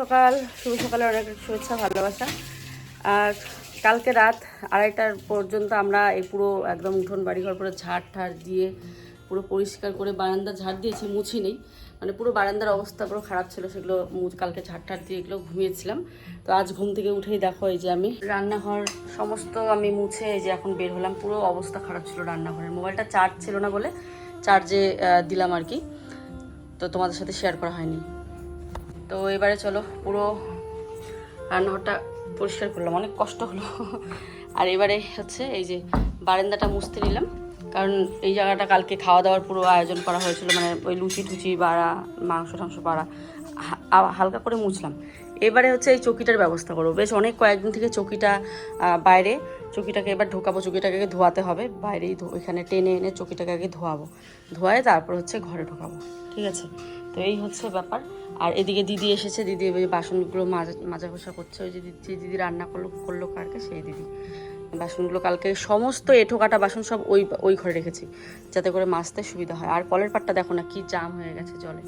সকাল, শুভ সকালে অনেক শুভেচ্ছা, ভালোবাসা। আর কালকে রাত আড়াইটার পর্যন্ত আমরা এই পুরো একদম উঠোন, বাড়িঘর পুরো ঝাড় ঠাড় দিয়ে পুরো পরিষ্কার করে বারান্দা ঝাড় দিয়েছি, মুছি নেই। মানে পুরো বারান্দার অবস্থা পুরো খারাপ ছিল, সেগুলো কালকে ঝাড় ঠাড় দিয়ে এগুলো ঘুমিয়েছিলাম। তো আজ ঘুম থেকে উঠেই দেখো এই যে আমি রান্নাঘর সমস্ত আমি মুছে এই যে এখন বের হলাম, পুরো অবস্থা খারাপ ছিল রান্নাঘরের। মোবাইলটা চার্জ ছিল না বলে চার্জে দিলাম আর কি। তো তোমাদের সাথে শেয়ার করা হয়নি। তো এবারে চলো পুরো রান্নাঘরটা পরিষ্কার করলাম, অনেক কষ্ট হলো। আর এবারে হচ্ছে এই যে বারান্দাটা মুছতে নিলাম, কারণ এই জায়গাটা কালকে খাওয়া দাওয়ার পুরো আয়োজন করা হয়েছিল মানে ওই লুচি টুচি বাড়া, মাংস টাংস বাড়া হালকা করে মুছলাম। এবারে হচ্ছে এই চকিটার ব্যবস্থা করব। বেশ অনেক কয়েকদিন থেকে চকিটা বাইরে, চকিটাকে এবার ঢোকাবো, চকিটাকে আগে ধোয়াতে হবে, বাইরেই ওইখানে টেনে এনে চকিটাকে আগে ধোয়াবো। ধোয়ায় তারপর হচ্ছে ঘরে ঢোকাবো, ঠিক আছে? তো এই হচ্ছে ব্যাপার। আর এদিকে দিদি এসেছে, দিদি ওই বাসনগুলো মাজা ঘষা করছে, ওই যে দিদি যে দিদি রান্না করল করল কালকে সেই দিদি। বাসনগুলো কালকে সমস্ত এঁঠো কাটা বাসন সব ওই ওই ঘরে রেখেছি, যাতে করে মাজতে সুবিধা হয়। আর কলের পাটটা দেখো না, কি জাম হয়ে গেছে জলে।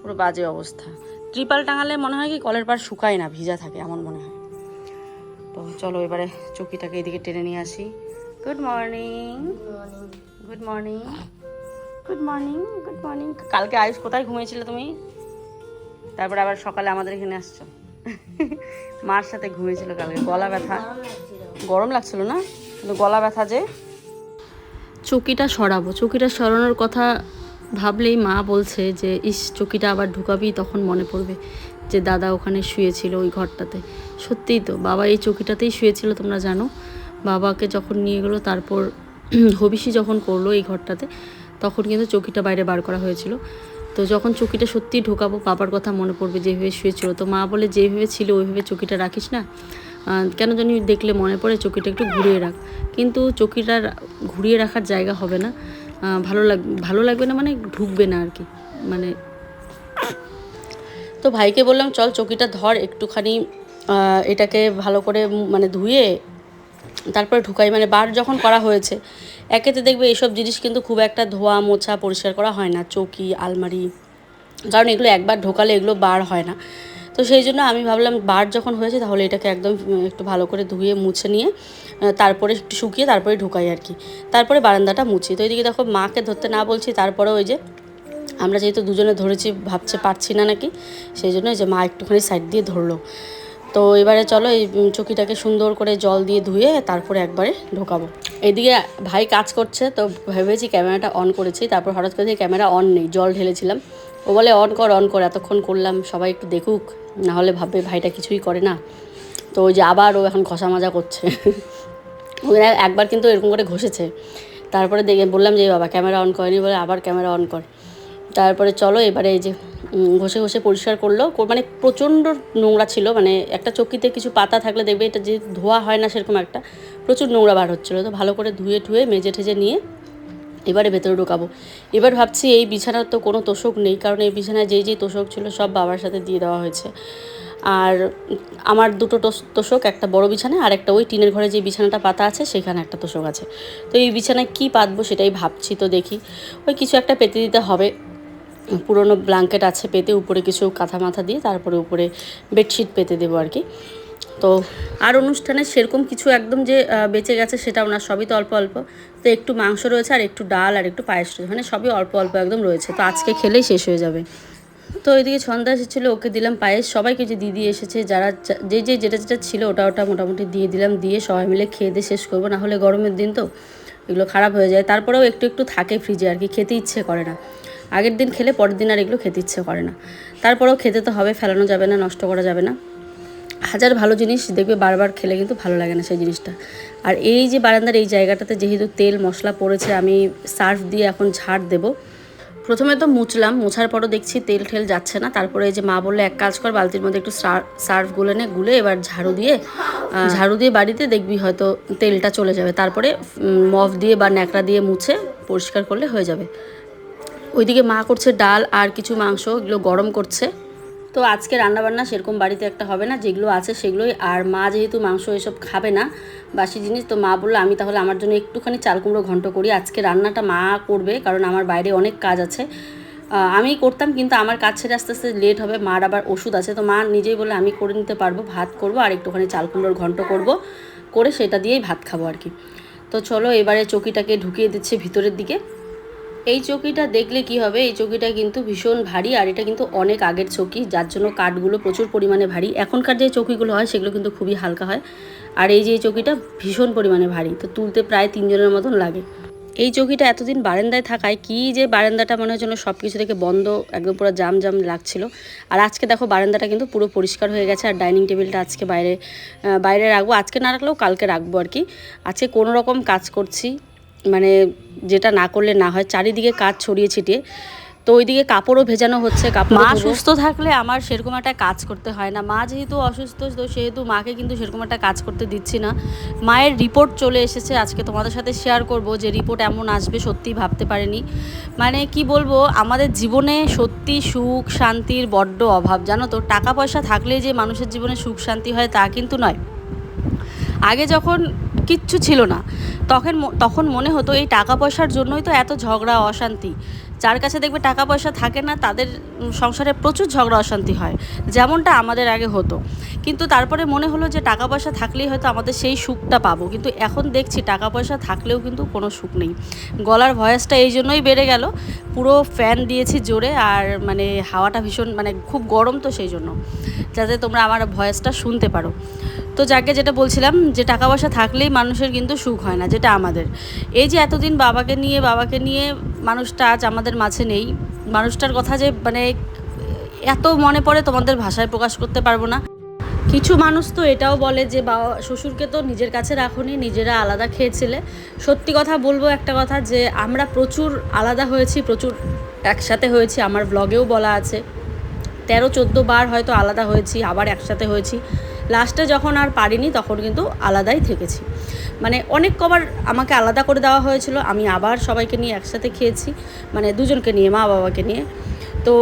পুরো বাজে অবস্থা। ট্রিপাল টাঙালে মনে হয় কি, কলের পাট শুকায় না, ভিজা থাকে, এমন মনে হয়। তো চলো এবারে চকিটাকে এদিকে টেনে নিয়ে আসি। Good morning good morning good morning good morning কালকে আয়ুষ কোথায় ঘুমিয়েছিলে তুমি? তারপরে আবার সকালে আমাদের এখানে আসছো। মার সাথে ঘুমিয়েছিল কালকে, গলা ব্যথা। গরম লাগছিল না? কিন্তু গলা ব্যথা যে। চকিটা সরাবো। চকিটা সরানোর কথা ভাবলেই মা বলছে যে, ইস, চকিটা আবার ঢুকাবি? তখন মনে পড়বে যে, দাদা ওখানে শুয়েছিল ওই ঘরটাতে। সত্যিই তো, বাবা এই চকিটাতেই শুয়েছিল, তোমরা জানো। বাবাকে যখন নিয়ে গেলো, তারপর হবিষি যখন করল এই ঘরটাতে, তখন কিন্তু চকিটা বাইরে বার করা হয়েছিল। তো যখন চকিটা সত্যি ঢোকাবো, বাবার কথা মনে পড়বে যেভাবে শুয়েছিল। তো মা বলে যেভাবে ছিল, ওইভাবে চকিটা রাখিস না। কেন জানি দেখলে মনে পড়ে, চকিটা একটু ঘুরিয়ে রাখ। কিন্তু চকিটা ঘুরিয়ে রাখার জায়গা হবে না। ভালো লাগ, ভালো লাগবে না মানে ঢুকবে না আর কি মানে। তো ভাইকে বললাম, চল চকিটা ধর একটুখানি এটাকে ভালো করে মানে ধুয়ে তারপরে ঢুকাই মানে বার যখন করা হয়েছে, একেতে দেখবে এইসব জিনিস কিন্তু খুব একটা ধোয়া, মোছা, পরিষ্কার করা হয় না, চৌকি, আলমারি, কারণ এগুলো একবার ঢোকালে এগুলো বার হয় না। তো সেই জন্য আমি ভাবলাম বার যখন হয়েছে তাহলে এটাকে একদম একটু ভালো করে ধুয়ে, মুছে নিয়ে তারপরে একটু শুকিয়ে তারপরে ঢুকাই আর কি। তারপরে বারান্দাটা মুছি। তো এদিকে দেখো মাকে ধরতে না বলছি তারপরে ওই যে আমরা যেহেতু দুজনে ধরেছি, ভাবছে পারছি না নাকি, সেই জন্য যে মা একটুখানি সাইড দিয়ে ধরলো। তো এবারে চলো এই চকিটাকে সুন্দর করে জল দিয়ে ধুয়ে তারপরে একবারে ঢোকাবো। এদিকে ভাই কাজ করছে, তো ভেবেছি ক্যামেরাটা অন করেছি, তারপর হঠাৎ করে ক্যামেরা অন নেই, জল ঢেলেছিলাম। ও বলে, অন কর অন কর, এতক্ষণ করলাম, সবাই একটু দেখুক না হলে ভাববে ভাইটা কিছুই করে না। তো ওই যে আবার ও এখন ঘষা মাজা করছে। ওরা একবার কিন্তু এরকম করে ঘষেছে। তারপরে দেখে বললাম যে বাবা, ক্যামেরা অন করেনি, বলে, আবার ক্যামেরা অন কর। তারপরে চলো এবারে এই যে ঘষে ঘষে পরিষ্কার করল। মানে প্রচণ্ড নোংরা ছিল মানে একটা চকিতে কিছু পাতা থাকলে দেখবে এটা যে ধোয়া হয় না সেরকম একটা, প্রচুর নোংরা বার হচ্ছিল। তো ভালো করে ধুয়ে টুয়ে মেজে ঠেজে নিয়ে এবারে ভেতরে ঢোকাবো। এবার ভাবছি এই বিছানার তো কোনো তোষক নেই, কারণ এই বিছানায় যেই যেই তোষক ছিল সব বাবার সাথে দিয়ে দেওয়া হয়েছে। আর আমার দুটো তোষক, একটা বড় বিছানা আর একটা ওই টিনের ঘরে যে বিছানাটা পাতা আছে, সেখানে একটা তোষক আছে। তো এই বিছানায় কী পাতবো সেটাই ভাবছি তো দেখি। ওই কিছু একটা পেতে দিতে হবে। পুরনো ব্ল্যাঙ্কেট আছে পেতে, উপরে কিছু কাঁথা মাথা দিয়ে তারপরে উপরে বেডশিট পেতে দেবো আর কি। তো আর অনুষ্ঠানে সেরকম কিছু একদম যে বেঁচে গেছে সেটাও না, সবই তো অল্প অল্প। তো একটু মাংস রয়েছে আর একটু ডাল আর একটু পায়েস রয়েছে মানে সবই অল্প অল্প একদম রয়েছে। তো আজকে খেলেই শেষ হয়ে যাবে। তো এদিকে ছন্দা এসেছিল, ওকে দিলাম পায়েস। সবাইকে যে দিদি এসেছে, যারা যে যে যেটা যেটা ছিল ওটা ওটা মোটামুটি দিয়ে দিলাম, দিয়ে সবাই মিলে খেয়ে দিয়ে শেষ করব। না হলে গরমের দিন তো এগুলো খারাপ হয়ে যায়। তারপরেও একটু একটু থাকে ফ্রিজে আর কি, খেতে ইচ্ছে করে না। আগের দিন খেলে পরের দিন আর এগুলো খেতে ইচ্ছে করে না। তারপরেও খেতে তো হবে, ফেলানো যাবে না, নষ্ট করা যাবে না। হাজার ভালো জিনিস দেখবে বারবার খেলে কিন্তু ভালো লাগে না সেই জিনিসটা। আর এই যে বারান্দার এই জায়গাটাতে যেহেতু তেল, মশলা পড়েছে, আমি সার্ফ দিয়ে এখন ঝাড় দেবো। প্রথমে তো মুছলাম, মুছার পরও দেখছি তেল ঠেল যাচ্ছে না। তারপরে এই যে মা বললে, এক কাজ কর, বালতির মধ্যে একটু সার্ফ গুলে নে, গুলে এবার ঝাড়ু দিয়ে ঝাড়ু দিয়ে বাড়িতে দেখবি হয়তো তেলটা চলে যাবে। তারপরে মফ দিয়ে বা ন্যাকড়া দিয়ে মুছে পরিষ্কার করলে হয়ে যাবে। ওইদিকে মা করছে ডাল আর কিছু মাংস, এগুলো গরম করছে। তো আজকে রান্নাবান্না সেরকম বাড়িতে একটা হবে না, যেগুলো আছে সেগুলোই। আর মা যেহেতু মাংস এসব খাবে না, বাসি জিনিস, তো মা বলল আমি তাহলে আমার জন্য একটুখানি চাল কুমড়ো ঘন্ট করি। আজকে রান্নাটা মা করবে, কারণ আমার বাইরে অনেক কাজ আছে। আমি করতাম, কিন্তু আমার কাজ ছেড়ে আস্তে আস্তে লেট হবে, মার আবার ওষুধ আছে। তো মা নিজেই বলে আমি করে নিতে পারব, ভাত করব আর একটুখানি চাল কুমড়োর ঘন্ট করব, করে সেটা দিয়েই ভাত খাব আর কি। তো চলো, এবারে চকিটাকে ঢুকিয়ে দিচ্ছে ভিতরের দিকে। এই চকিটা দেখলে কি হবে? এই চকিটা কিন্তু ভীষণ ভারী আর এটা কিন্তু অনেক আগের চকি, যার জন্য কাঠগুলো প্রচুর পরিমাণে ভারী। এখনকার যে চকিগুলো হয়, সেগুলো কিন্তু খুবই হালকা হয়। আর এই যে চকিটা ভীষণ পরিমাণে ভারী, তো তুলতে প্রায় তিনজনের মতন লাগে। এই চকিটা এতদিন বারান্দায় থাকায় কি যে বারান্দাটা মনে হচ্ছিল সব কিছু থেকে বন্ধ, একদম পুরো জাম জাম লাগছিল। আর আজকে দেখো বারান্দাটা কিন্তু পুরো পরিষ্কার হয়ে গেছে আর ডাইনিং টেবিলটা আজকে বাইরে বাইরে রাখব। আজকে না রাখলেও কালকে রাখব আর কি। আজকে কোনো রকম কাজ করছি মানে যেটা না করলে না হয় চারিদিকে কাজ ছড়িয়ে ছিটিয়ে। তো ওইদিকে কাপড়ও ভেজানো হচ্ছে কাপড় মা সুস্থ থাকলে আমার সেরকম একটা কাজ করতে হয় না। মা যেহেতু অসুস্থ তো সেহেতু মাকে কিন্তু সেরকম একটা কাজ করতে দিচ্ছি না। মায়ের রিপোর্ট চলে এসেছে আজকে তোমাদের সাথে শেয়ার করব যে রিপোর্ট এমন আসবে সত্যি ভাবতে পারিনি। মানে কি বলব আমাদের জীবনে সত্যি সুখ শান্তির বড্ড অভাব। জানো তো টাকা পয়সা থাকলেই যে মানুষের জীবনে সুখ শান্তি হয় তা কিন্তু নয়। আগে যখন কিচ্ছু ছিল না, তখন তখন মনে হতো এই টাকা পয়সার জন্যই তো এত ঝগড়া, অশান্তি। যার কাছে দেখবে টাকা পয়সা থাকে না, তাদের সংসারে প্রচুর ঝগড়া, অশান্তি হয়। যেমনটা আমাদের আগে হতো। কিন্তু তারপরে মনে হলো যে টাকা পয়সা থাকলেই হয়তো আমাদের সেই সুখটা পাবো। কিন্তু এখন দেখছি টাকা পয়সা থাকলেও কিন্তু কোনো সুখ নেই। গলার ভয়েসটা এই জন্যই বেড়ে গেল। পুরো ফ্যান দিয়েছি জোরে আর মানে হাওয়াটা ভীষণ মানে খুব গরম তো সেই জন্য। যাতে তোমরা আমার ভয়েসটা শুনতে পারো। তো যাকে যেটা বলছিলাম যে টাকা পয়সা থাকলেই মানুষের কিন্তু সুখ হয় না, যেটা আমাদের। এই যে এতদিন বাবাকে নিয়ে বাবাকে নিয়ে মানুষটা আজ আমাদের মাঝে নেই, মানুষটার কথা যে মানে এত মনে পড়ে তোমাদের ভাষায় প্রকাশ করতে পারব না। কিছু মানুষ তো এটাও বলে যে বাবা শ্বশুরকে তো নিজের কাছে রাখুনি, নিজেরা আলাদা খেয়েছিলে। সত্যি কথা বলব একটা কথা যে আমরা প্রচুর আলাদা হয়েছি, প্রচুর একসাথে হয়েছি, আমার ব্লগেও বলা আছে। তেরো, চোদ্দ বার হয়তো আলাদা হয়েছি, আবার একসাথে হয়েছি। লাস্টে যখন আর পারিনি, তখন কিন্তু আলাদাই থেকেছি। মানে অনেক কবার আমাকে আলাদা করে দেওয়া হয়েছিল, আমি আবার সবাইকে নিয়ে একসাথে খেয়েছি মানে দুজনকে নিয়ে, মা বাবাকে নিয়ে। তো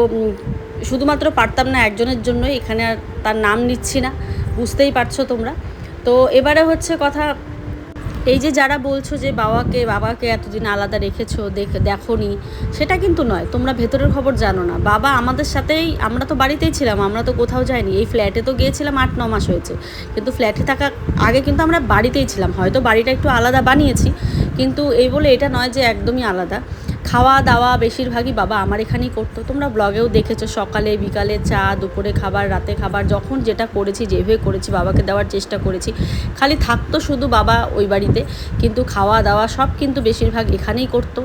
শুধুমাত্র পারতাম না একজনের জন্যই, এখানে আর তার নাম নিচ্ছি না, বুঝতেই পারছ তোমরা। তো এবারে হচ্ছে কথা এই যে যারা বলছো যে বাবাকে বাবাকে এতদিন আলাদা রেখেছো, দেখ, দেখোনি, সেটা কিন্তু নয়। তোমরা ভেতরের খবর জানো না। বাবা আমাদের সাথেই, আমরা তো বাড়িতেই ছিলাম, আমরা তো কোথাও যাইনি। এই ফ্ল্যাটে তো গিয়েছিলাম আট, ন মাস হয়েছে। কিন্তু ফ্ল্যাটে থাকা, আগে কিন্তু আমরা বাড়িতেই ছিলাম। হয়তো বাড়িটা একটু আলাদা বানিয়েছি, কিন্তু এই বলে এটা নয় যে একদমই আলাদা। খাওয়া দাওয়া বেশিরভাগই বাবা আমার এখানেই করতো। তোমরা ব্লগেও দেখেছ সকালে, বিকালে চা, দুপুরে খাবার, রাতে খাবার, যখন যেটা করেছি, যেভাবে করেছি, বাবাকে দেওয়ার চেষ্টা করেছি। খালি থাকতো শুধু বাবা ওই বাড়িতে, কিন্তু খাওয়া দাওয়া সব কিন্তু বেশিরভাগ এখানেই করতো।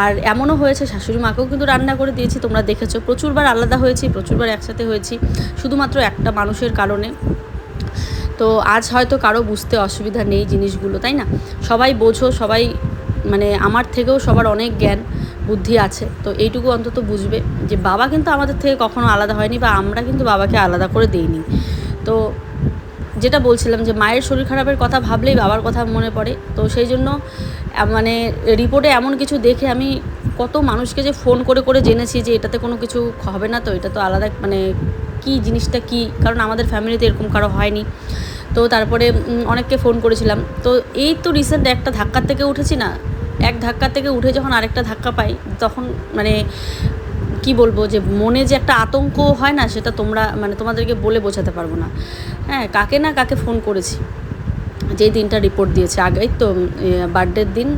আর এমনও হয়েছে, শাশুড়ি মাকেও কিন্তু রান্না করে দিয়েছি, তোমরা দেখেছ। প্রচুরবার আলাদা হয়েছি, প্রচুরবার একসাথে হয়েছি, শুধুমাত্র একটা মানুষের কারণে। তো আজ হয়তো কারও বুঝতে অসুবিধা নেই জিনিসগুলো, তাই না? সবাই বোঝো, সবাই মানে আমার থেকেও সবার অনেক জ্ঞান। বুদ্ধি আছে। তো এইটুকু অন্তত বুঝবে যে বাবা কিন্তু আমাদের থেকে কখনো আলাদা হয়নি বা আমরা কিন্তু বাবাকে আলাদা করে দিইনি। তো যেটা বলছিলাম যে মায়ের শরীর খারাপের কথা ভাবলেই বাবার কথা মনে পড়ে। তো সেই জন্য মানে রিপোর্টে এমন কিছু দেখে আমি কত মানুষকে যে ফোন করে করে জেনেছি যে এটাতে কোনো কিছু হবে না, তো এটা তো আলাদা মানে কি জিনিসটা কি? কারণ আমাদের ফ্যামিলিতে এরকম কারও হয়নি। তো তারপরে অনেককে ফোন করেছিলাম। তো এই তো রিসেন্ট একটা ধাক্কার থেকে উঠেছি না এক ধাক্কা থেকে উঠে যখন আরেকটা ধাক্কা পাই, তখন মানে কি বলব যে মনে যে একটা আতঙ্ক হয় না, সেটা তোমরা মানে তোমাদেরকে বলে বোঝাতে পারব না। হ্যাঁ কাকে না কাকে ফোন করেছি। যেই দিনটা রিপোর্ট দিয়েছে, আগেই তো বার্থডের দিন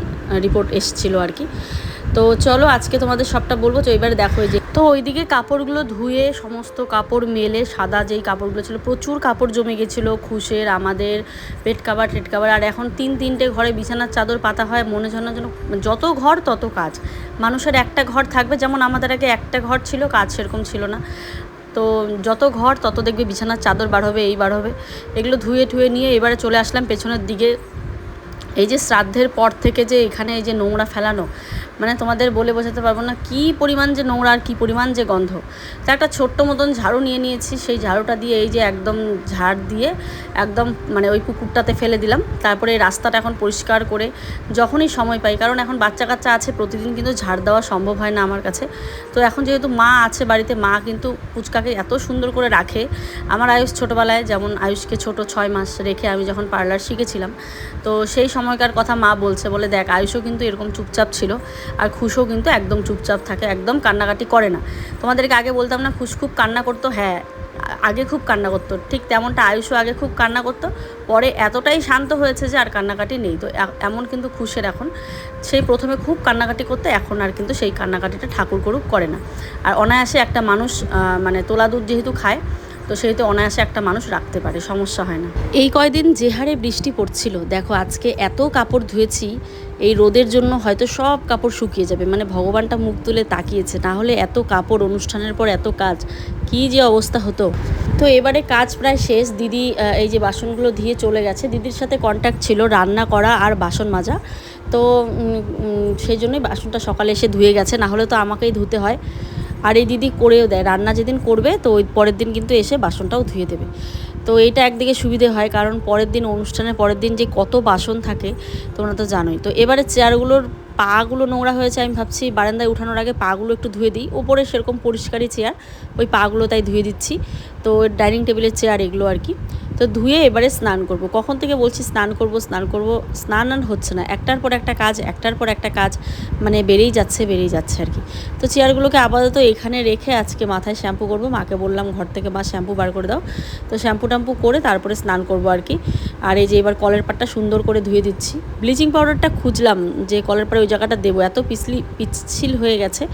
রিপোর্ট এসেছিল আর কি। তো চলো আজকে তোমাদের সবটা বলব, তো এবারে দেখো যে তো ওইদিকে কাপড়গুলো ধুয়ে সমস্ত কাপড় মেলে, সাদা যেই কাপড়গুলো ছিল, প্রচুর কাপড় জমে গেছিল, খুশের, আমাদের, পেট কাবার টেট কাবার, আর এখন তিন তিনটে ঘরে বিছানার চাদর পাতা হয়, মনে যেন যেন যত ঘর তত কাজ। মানুষের একটা ঘর থাকবে, যেমন আমাদের আগে একটা ঘর ছিল, কাজ সেরকম ছিল না। তো যত ঘর তত দেখবে বিছানার চাদর বার হবে, এই বার হবে। এগুলো ধুয়ে টুয়ে নিয়ে এবারে চলে আসলাম পেছনের দিকে। এই যে শ্রাদ্ধের পর থেকে যে এখানে এই যে নোংরা ফেলানো মানে তোমাদের বলে বোঝাতে পারব না কী পরিমাণ যে নোংরা আর কী পরিমাণ যে গন্ধ। তা একটা ছোট্ট মতন ঝাড়ু নিয়ে নিয়েছি, সেই ঝাড়ুটা দিয়ে এই যে একদম ঝাড় দিয়ে একদম মানে ওই পুকুরটাতে ফেলে দিলাম। তারপরে রাস্তাটা এখন পরিষ্কার করে যখনই সময় পাই, কারণ এখন বাচ্চা কাচ্চা আছে, প্রতিদিন কিন্তু ঝাড় দেওয়া সম্ভব হয় না আমার কাছে। তো এখন যেহেতু মা আছে বাড়িতে, মা কিন্তু পুচকাকে এত সুন্দর করে রাখে। আমার আয়ুষ ছোটোবেলায় যেমন আয়ুষকে ছোট ছয় মাস রেখে আমি যখন পার্লার শিখেছিলাম, তো সেই সময় সময়কার কথা মা বলছে বলে দেখ, আয়ুষও কিন্তু এরকম চুপচাপ ছিল আর খুশও কিন্তু একদম চুপচাপ থাকে, একদম কান্নাকাটি করে না। তোমাদেরকে আগে বলতাম না, খুশ খুব কান্না করতো হ্যাঁ আগে খুব কান্না করতো, ঠিক তেমনটা আয়ুষও আগে খুব কান্না করতো, পরে এতটাই শান্ত হয়েছে যে আর কান্নাকাটি নেই। তো এমন কিন্তু খুশের এখন সেই প্রথমে খুব কান্নাকাটি করতে, এখন আর কিন্তু সেই কান্নাকাটিটা ঠাকুর করুক করে না। আর অনায়াসে একটা মানুষ মানে তোলা দুধ যেহেতু খায় তো সেহেতু অনায়াসে একটা মানুষ রাখতে পারে, সমস্যা হয় না। এই কয়দিন যে হারে বৃষ্টি পড়ছিল, দেখো আজকে এত কাপড় ধুয়েছি, এই রোদের জন্য হয়তো সব কাপড় শুকিয়ে যাবে। মানে ভগবানটা মুখ তুলে তাকিয়েছে, না হলে এত কাপড় অনুষ্ঠানের পর এত কাজ, কি যে অবস্থা হতো। তো এবারে কাজ প্রায় শেষ, দিদি এই যে বাসনগুলো ধুয়ে চলে গেছে। দিদির সাথে কন্ট্যাক্ট ছিল, রান্না করা আর বাসন মাজা। তো সেই জন্যই বাসনটা সকালে এসে ধুয়ে গেছে, না হলে তো আমাকেই ধুতে হয়। আর এই দিদি করেও দেয়, রান্না যেদিন করবে তো ওই পরের দিন কিন্তু এসে বাসনটাও ধুয়ে দেবে। তো এইটা একদিকে সুবিধে হয় কারণ পরের দিন অনুষ্ঠানের পরের দিন যে কত বাসন থাকে তোমরা তো জানোই। তো এবারে চেয়ারগুলোর পাগুলো নোংরা হয়েছে আমি ভাবছি বারান্দায় উঠানোর আগে পাগুলো একটু ধুয়ে দিই। ওপরে সেরকম পরিষ্কারই চেয়ার, ওই পাগুলো তাই ধুয়ে দিচ্ছি। তো ডাইনিং টেবিলের চেয়ার এগুলো আর কি। তো ধুয়ে এবারে স্নান করব। কখন থেকে বলছি স্নান করব স্নান করব? স্নান আর হচ্ছে না। একটার পর একটা কাজ, একটার পর একটা কাজ মানে বেড়েই যাচ্ছে বেড়েই যাচ্ছে আর কি। তো চেয়ারগুলোকে আপাতত এখানে রেখে আজকে মাথায় শ্যাম্পু করব। মাকে বললাম, ঘর থেকে মা শ্যাম্পু বার করে দাও। তো শ্যাম্পু ট্যাম্পু করে তারপরে স্নান করব আর কি। আর এই যে এবার কলের পাটটা সুন্দর করে ধুয়ে দিচ্ছি। ব্লিচিং পাউডারটা খুঁজলাম যে কলের পাড়ে ওই জায়গাটা দেবো। এত পিছলি পিচ্ছিল হয়ে গেছে,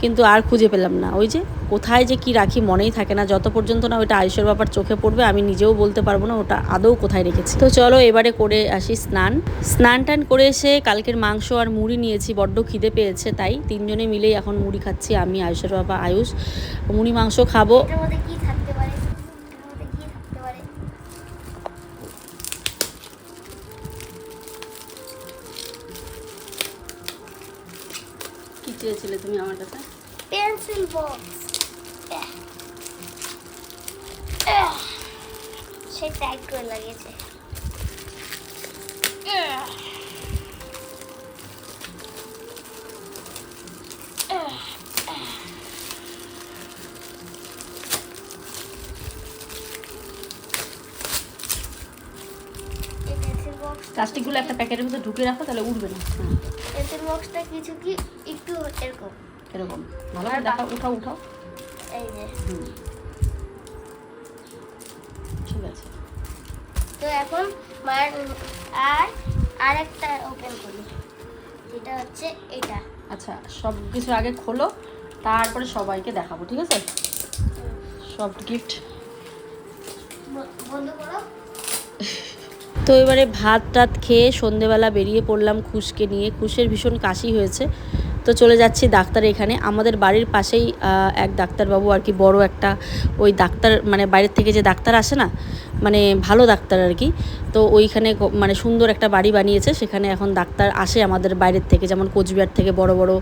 কিন্তু আর খুঁজে পেলাম না। ওই যে কোথায় যে কি রাখি মনেই থাকে না। যত পর্যন্ত না ওইটা আয়ুষের ব্যাপার চোখে পড়বে, আমি নিজেও বলতে পারব না ওটা আদৌ কোথায় রেখেছি। তো চলো এবারে করে আসি স্নান। স্নান টান করে এসে কালকের মাংস আর মুড়ি নিয়েছি বড্ড খিদে পেয়েছে তাই তিনজনে মিলেই এখন মুড়ি খাচ্ছি আমি আয়ুষের বাবা আয়ুষ। মুড়ি মাংস খাব। কি চেয়েছিলে তুমি আমার কাছে? পেন্সিল বক্স সে টাইট করে লাগিয়েছে। প্লাস্টিকগুলো একটা প্যাকেটের মধ্যে ঢুকে রাখো তাহলে উঠবে না। হ্যাঁ। পেন্সিল বক্সটা কিছু কি? একটু এরকম। এরকম। ভালো করে দেখা উঠাও উঠাও। এই যে। ঠিক আছে। তো এখন মার আর আরেকটা ওপেন করি। যেটা হচ্ছে এটা। আচ্ছা সব কিছু আগে খোলো তারপরে সবাইকে দেখাবো ঠিক আছে? সব গিফট বন্ধ করো তো এবারে ভাত টাত খেয়ে সন্ধেবেলা বেরিয়ে পড়লাম খুশকে নিয়ে। খুশের ভীষণ কাশি হয়েছে। তো চলে যাচ্ছি ডাক্তার এখানে। আমাদের বাড়ির পাশেই এক ডাক্তারবাবু আর কি বড় একটা ওই ডাক্তার মানে বাইরের থেকে যে ডাক্তার আসে না মানে ভালো ডাক্তার আর কি। তো ওইখানে মানে সুন্দর একটা বাড়ি বানিয়েছে। সেখানে এখন ডাক্তার আসে আমাদের বাইরের থেকে, যেমন কোচবিহার থেকে বড় বড়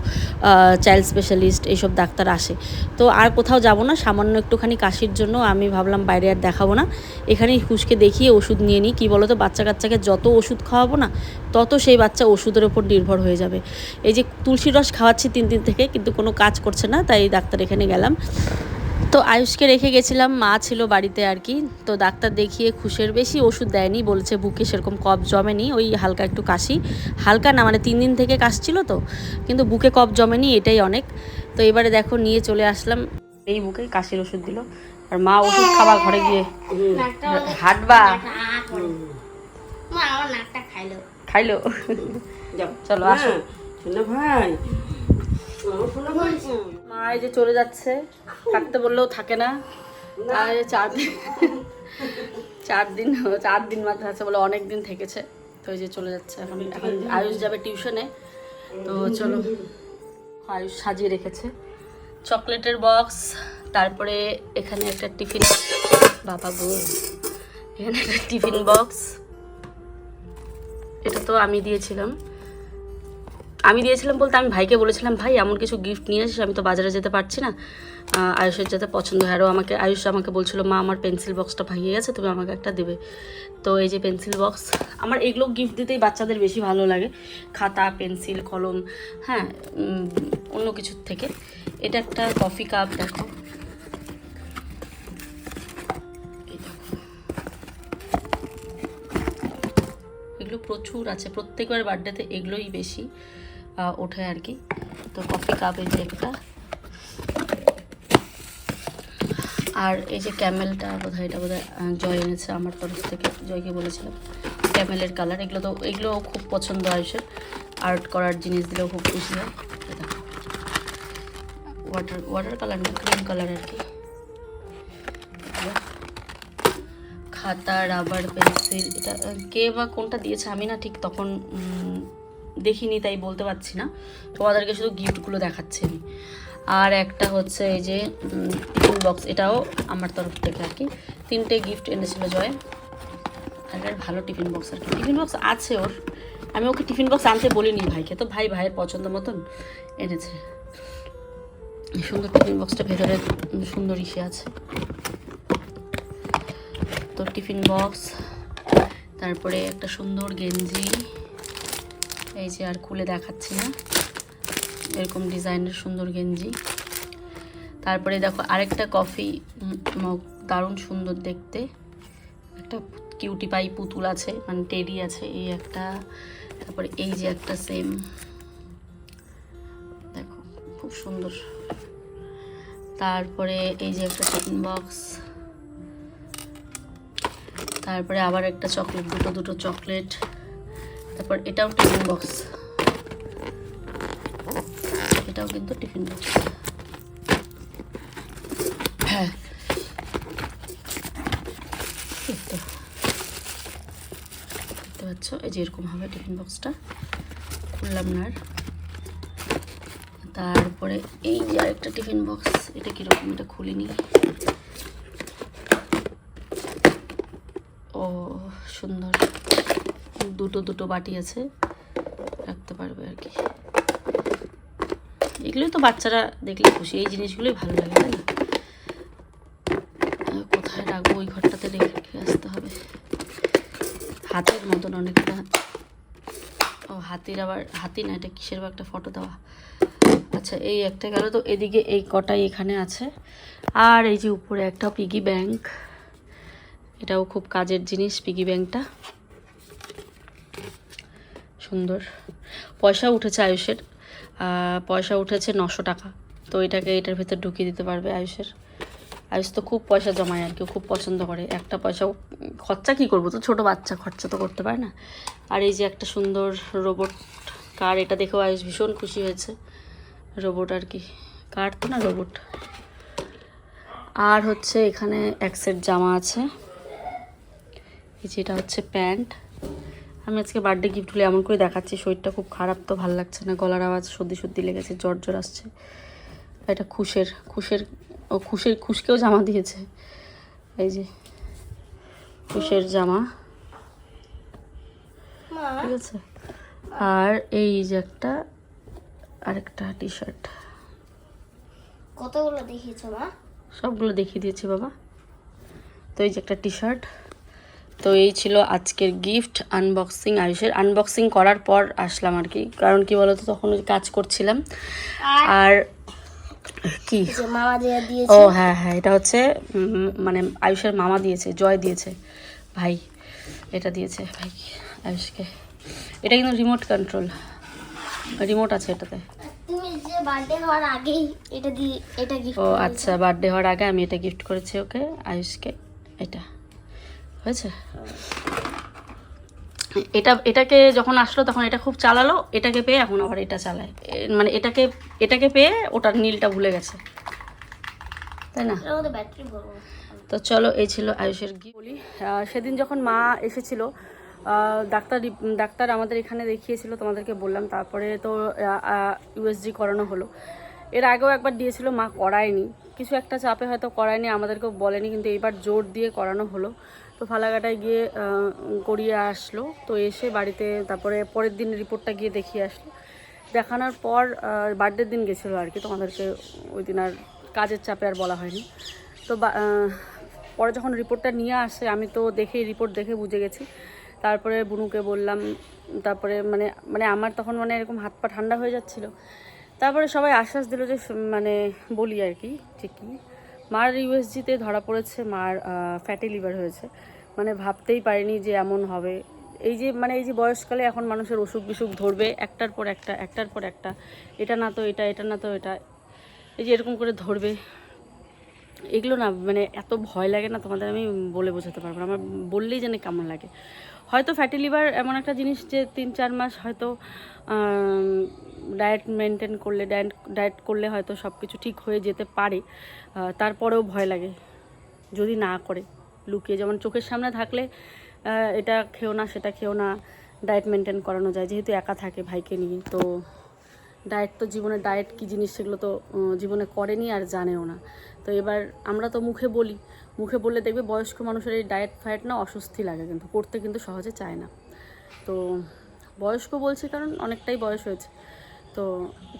চাইল্ড স্পেশালিস্ট এইসব ডাক্তার আসে। তো আর কোথাও যাব না, সামান্য একটুখানি কাশির জন্য। আমি ভাবলাম বাইরে আর দেখাবো না। এখানেই খুশকে দেখিয়ে ওষুধ নিয়ে নিই। কী বলো তো বাচ্চা কাচ্চাকে যত ওষুধ খাওয়াবো না, তত সেই বাচ্চা ওষুধের ওপর নির্ভর হয়ে যাবে। এই যে তুলসী রস খাওয়াচ্ছি তিন দিন থেকে, কিন্তু কোনো কাজ করছে না, তাই ডাক্তার এখানে গেলাম। তো আয়ুষকে রেখে গেছিলাম মা ছিল বাড়িতে আর কি। তো ডাক্তার দেখিয়ে খুশের বেশি ওষুধ দেয়নি বলেছে বুকে সেরকম কফ জমেনি ওই হালকা একটু কাশি। হালকা না মানে তিন দিন থেকে কাশছিল তো কিন্তু বুকে কফ জমেনি এটাই অনেক। তো এবারে দেখো নিয়ে চলে আসলাম। এই বুকে কাশির ওষুধ দিল আর মা ওষুধ খাবা ঘরে গিয়ে। হাঁটবা? খাইলো। খাইলো? চলো, আসো। শোনো ভাই মা এই যে চলে যাচ্ছে। থাকতে বললেও থাকে না। আর চার দিন চার দিন চার দিন মাত্র আছে বলে অনেক দিন থেকেছে। তো এই যে চলে যাচ্ছে এখন। এখন আয়ুষ যাবে টিউশনে। তো চলো আয়ুষ সাজিয়ে রেখেছে। চকলেটের বক্স তারপরে এখানে একটা টিফিন বাবা গো এখানে একটা টিফিন বক্স। এটা তো আমি দিয়েছিলাম। আমি দিয়েছিলাম বলতে আমি ভাইকে বলেছিলাম, ভাই, এমন কিছু গিফট নিয়ে আসিস, আমি তো বাজারে যেতে পারছি না। আয়ুষের যাতে পছন্দ হয়। আরও আমাকে, আয়ুষ আমাকে বলছিল, মা, আমার পেন্সিল বক্সটা ভাঙিয়ে গেছে, তুমি আমাকে একটা দেবে। তো এই যে পেন্সিল বক্স আমার এগুলো গিফট দিতেই বাচ্চাদের বেশি ভালো লাগে। খাতা পেন্সিল কলম হ্যাঁ অন্য কিছুর থেকে। এটা একটা কফি কাপ দেখো। এগুলো প্রচুর আছে, প্রত্যেকবার বার্থডেতে এগুলোই বেশি। ওঠে আর কি। তো কফি কাপ এই যে একটা। আর এই যে ক্যামেলটা বোধহয়, এটা বোধহয় জয় এনেছে আমার তরফ থেকে। জয়কে বলেছিলাম। ক্যামেলের কালার এগুলো তো, এগুলো খুব পছন্দ আয়ুষের। আর্ট করার জিনিস দিলেও খুব খুশি হয়। ওয়াটার ওয়াটার কালার না ক্রিম কালার আর কি। খাতা রাবার পেন্সিল এটা, কে বা কোনটা দিয়েছে আমি না ঠিক তখন দেখিনি, তাই বলতে পারছি না। তোমাদেরকে শুধু গিফটগুলো দেখাচ্ছি আমি। আর একটা হচ্ছে এই যে টিফিন বক্স এটাও আমার তরফ থেকে আর কি। তিনটে গিফট এনেছিল জয়। আর ভালো টিফিন বক্স আর কি। টিফিন বক্স আছে ওর। আমি ওকে টিফিন বক্স আনতে বলিনি ভাইকে। তো ভাই ভাইয়ের পছন্দ মতন এনেছে। সুন্দর টিফিন বক্সটা ভেতরে সুন্দর ইসে আছে। তো টিফিন বক্স তারপরে একটা সুন্দর গেঞ্জি। এই যে আর খুলে দেখাচ্ছি না। এরকম ডিজাইনের সুন্দর গেঞ্জি। তারপরে দেখো আরেকটা কফি মগ দারুণ সুন্দর দেখতে। একটা কিউটি পাই পুতুল আছে মানে টেডি আছে, এই একটা। তারপরে এই যে একটা সেম। দেখো, খুব সুন্দর। তারপরে এই যে একটা টিফিন বক্স। তারপরে আবার একটা চকলেট, দুটো দুটো চকলেট। তারপর এটাও টিফিন বক্স। এটাও কিন্তু টিফিন বক্স। হ্যাঁ। দেখতে। পাচ্ছ? এই যে এরকম হবে টিফিন বক্সটা। খুললাম না তারপরে এই যে আরেকটা টিফিন বক্স। এটা কীরকম? এটা খুলিনি। ও, সুন্দর। দুটো দুটো বাটি আছে, রাখতে পারবে আর কি। এগুলোই তো বাচ্চারা দেখলে খুশি, এই জিনিসগুলোই ভালো লাগে, তাই না? কোথায় রাখব? ওই ঘরটাতে রেখে আসতে হবে। হাতের মতন অনেকটা। ও, হাতির আবার, হাতি না, এটা কিসের বা একটা ফটো দেওয়া? আচ্ছা এই একটা গেল তো, এদিকে এই কটাই এখানে আছে। আর এই যে উপরে একটা পিগি ব্যাংক এটাও খুব কাজের জিনিস পিগি ব্যাংকটা সুন্দর। পয়সা উঠেছে আয়ুষের। পয়সা উঠেছে নশো টাকা। তো এটাকে এটার ভেতর ঢুকিয়ে দিতে পারবে আয়ুষের। আয়ুষ তো খুব পয়সা জমায় আর কি খুব পছন্দ করে। একটা পয়সাও খরচা কী করব? তো ছোটো বাচ্চা, খরচা তো করতে পারে না। আর এই যে একটা সুন্দর রোবট কার এটা দেখেও আয়ুষ ভীষণ খুশি হয়েছে। রোবট আর কি। কার তো না রোবট আর হচ্ছে এখানে এক সেট জামা আছে। এই যে এটা হচ্ছে প্যান্ট। আমি আজকে বার্থডে গিফটগুলো এমন করে দেখাচ্ছি শরীরটা খুব খারাপ তো ভালো লাগছে না। গলার আওয়াজ সর্দি সর্দি লেগেছে জ্বর জ্বর আসছে। এটা খুশের খুশের ও খুশের খুশকেও জামা দিয়েছে। এই যে খুশের জামা। ঠিক আছে? আর এই যে একটা আরেকটা টি শার্ট কতগুলো দেখিয়েছো মা? সবগুলো দেখিয়ে দিয়েছি বাবা। তো এই যে একটা টি শার্ট তো এই ছিল আজকের গিফট আনবক্সিং আয়ুষের। আনবক্সিং করার পর আসলাম আর কি। কারণ কি বলতো তখন ওই কাজ করছিলাম। আর কি? ও হ্যাঁ হ্যাঁ এটা হচ্ছে মানে আয়ুষের মামা দিয়েছে জয় দিয়েছে। ভাই এটা দিয়েছে ভাই আয়ুষকে। এটা কিন্তু রিমোট কন্ট্রোল রিমোট আছে এটাতে। বার্থডে হওয়ার আগেই এটা দিয়ে এটা ও আচ্ছা বার্থডে হওয়ার আগে আমি এটা গিফট করেছি ওকে আয়ুষকে। এটা। হয়েছে? এটা এটাকে যখন আসলো তখন এটা খুব চালালো এটাকে পেয়ে এখন আবার এটা চালায়। মানে এটাকে এটাকে পেয়ে ওটার নীলটা ভুলে গেছে। তাই না? তো চলো এই ছিল আয়ুষের গি বলি সেদিন যখন মা এসেছিল ডাক্তার ডাক্তার আমাদের এখানে দেখিয়েছিল তোমাদেরকে বললাম তারপরে তো ইউএসজি করানো হলো। এর আগেও একবার দিয়েছিল মা করায়নি। কিছু একটা চাপে হয়তো করায়নি আমাদেরকেও বলেনি কিন্তু এইবার জোর দিয়ে করানো হলো। তো ফালাকাটায় গিয়ে করিয়ে আসলো। তো এসে বাড়িতে তারপরে পরের দিন রিপোর্টটা গিয়ে দেখিয়ে আসলো। দেখানোর পর বার্থডের দিন গেছিল আর কি তোমাদেরকে ওই দিন আর কাজের চাপে আর বলা হয়নি। তো পরে যখন রিপোর্টটা নিয়ে আসে, আমি তো দেখেই রিপোর্ট দেখে বুঝে গেছি। তারপরে বুনুকে বললাম, তারপরে মানে মানে আমার তখন মানে এরকম হাত পা ঠান্ডা হয়ে যাচ্ছিল। তারপরে সবাই আশ্বাস দিল যে মানে বলি আর কি ঠিকই মার ইউএসজিতে ধরা পড়েছে, মার ফ্যাটি লিভার হয়েছে। মানে ভাবতেই পারিনি যে এমন হবে। এই যে মানে এই যে বয়সকালে এখন মানুষের অসুখ বিসুখ ধরবে, একটার পর একটা, একটার পর একটা। এটা না তো এটা এটা না তো এটা। এই যে এরকম করে ধরবে। এগুলো না মানে এত ভয় লাগে না তোমাদের, আমি বলে বোঝাতে পারব না। আমার বললেই যেন কেমন লাগে। হয়তো ফ্যাটি লিভার এমন একটা জিনিস যে তিন, চার মাস হয়তো ডায়েট মেনটেন করলে ডায়েট ডায়েট করলে হয়তো সব কিছু ঠিক হয়ে যেতে পারে। তারপরেও ভয় লাগে যদি না করে। লুকিয়ে যেমন চোখের সামনে থাকলে এটা খেও না, সেটা খেও না ডায়েট মেনটেন করানো যায়। যেহেতু একা থাকে ভাইকে নিয়ে, তো ডায়েট তো জীবনে ডায়েট কী জিনিস সেগুলো তো জীবনে করেনি আর জানেও না। তো এবার আমরা তো মুখে বলি মুখে বললে দেখবে বয়স্ক মানুষের এই ডায়েট ফায়েট না অস্বস্তি লাগে কিন্তু, করতে কিন্তু সহজে চায় না। তো বয়স্ক বলছি কারণ অনেকটাই বয়স হয়েছে, তো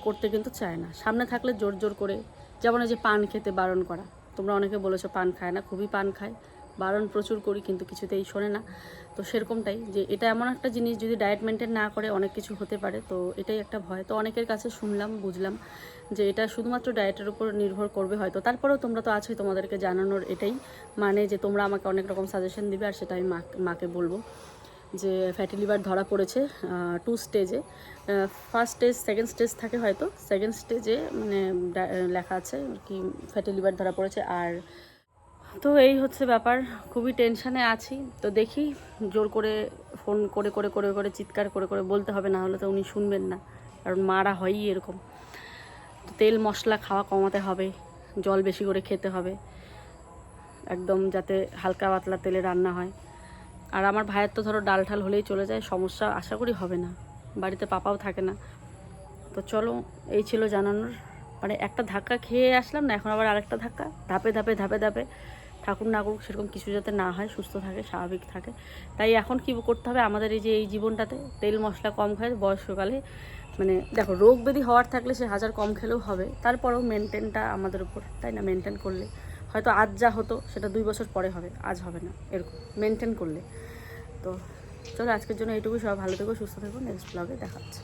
করতে কিন্তু চায় না। সামনে থাকলে জোর জোর করে, যেমন এই যে পান খেতে বারণ করা, তোমরা অনেকে বলেছ পান খায় না, খুবই পান খায়। বারণ প্রচুর করি, কিন্তু কিছুতেই শোনে না। তো সেরকমটাই যে এটা এমন একটা জিনিস যদি ডায়েট মেনটেন না করে অনেক কিছু হতে পারে, তো এটাই একটা ভয়। তো অনেকের কাছে শুনলাম, বুঝলাম যে এটা শুধুমাত্র ডায়েটের উপর নির্ভর করবে হয়তো। তারপরেও তোমরা তো আছোই, তোমাদেরকে জানানোর এটাই মানে যে তোমরা আমাকে অনেক রকম সাজেশন দিবে, আর সেটা আমি মা- মাকে বলব যে ফ্যাটি লিভার ধরা পড়েছে টু স্টেজে ফার্স্ট স্টেজ সেকেন্ড স্টেজ থাকে হয়তো। সেকেন্ড স্টেজে মানে লেখা আছে কি ফ্যাটি লিভার ধরা পড়েছে। আর তো এই হচ্ছে ব্যাপার, খুবই টেনশানে আছি। তো দেখি, জোর করে ফোন করে করে করে করে, চিৎকার করে করে বলতে হবে, না হলে তো উনি শুনবেন না। কারণ মারা হয়ই এরকম। তেল, মশলা খাওয়া কমাতে হবে, জল বেশি করে খেতে হবে। একদম যাতে হালকা পাতলা তেলে রান্না হয়। আর আমার ভাইয়ের তো ধরো ডাল ঠাল হলেই চলে যায়, সমস্যা আশা করি হবে না। বাড়িতে পাপাও থাকে না। তো চলো, এই ছিল জানানোর। মানে একটা ধাক্কা খেয়ে আসলাম না, এখন আবার আরেকটা ধাক্কা। ধাপে ধাপে ধাপে ধাপে। ঠাকুর না করুক, সেরকম কিছু যাতে না হয়, সুস্থ থাকে, স্বাভাবিক থাকে। তাই এখন কী করতে হবে? আমাদের এই যে এই জীবনটাতে তেল মশলা কম খায় বয়স্ককালে মানে দেখো, রোগ ব্যাধি হওয়ার থাকলে সে হাজার কম খেলেও হবে, তারপরেও মেনটেনটা আমাদের উপর, তাই না? মেনটেন করলে। হয়তো আজ যা হতো, সেটা দুই বছর পরে হবে, আজ হবে না, এরকম মেনটেন করলে। তো চলো, আজকের জন্য এইটুকু সবাই ভালো থেকো, সুস্থ থেকো নেক্সট ব্লগে দেখা হচ্ছে।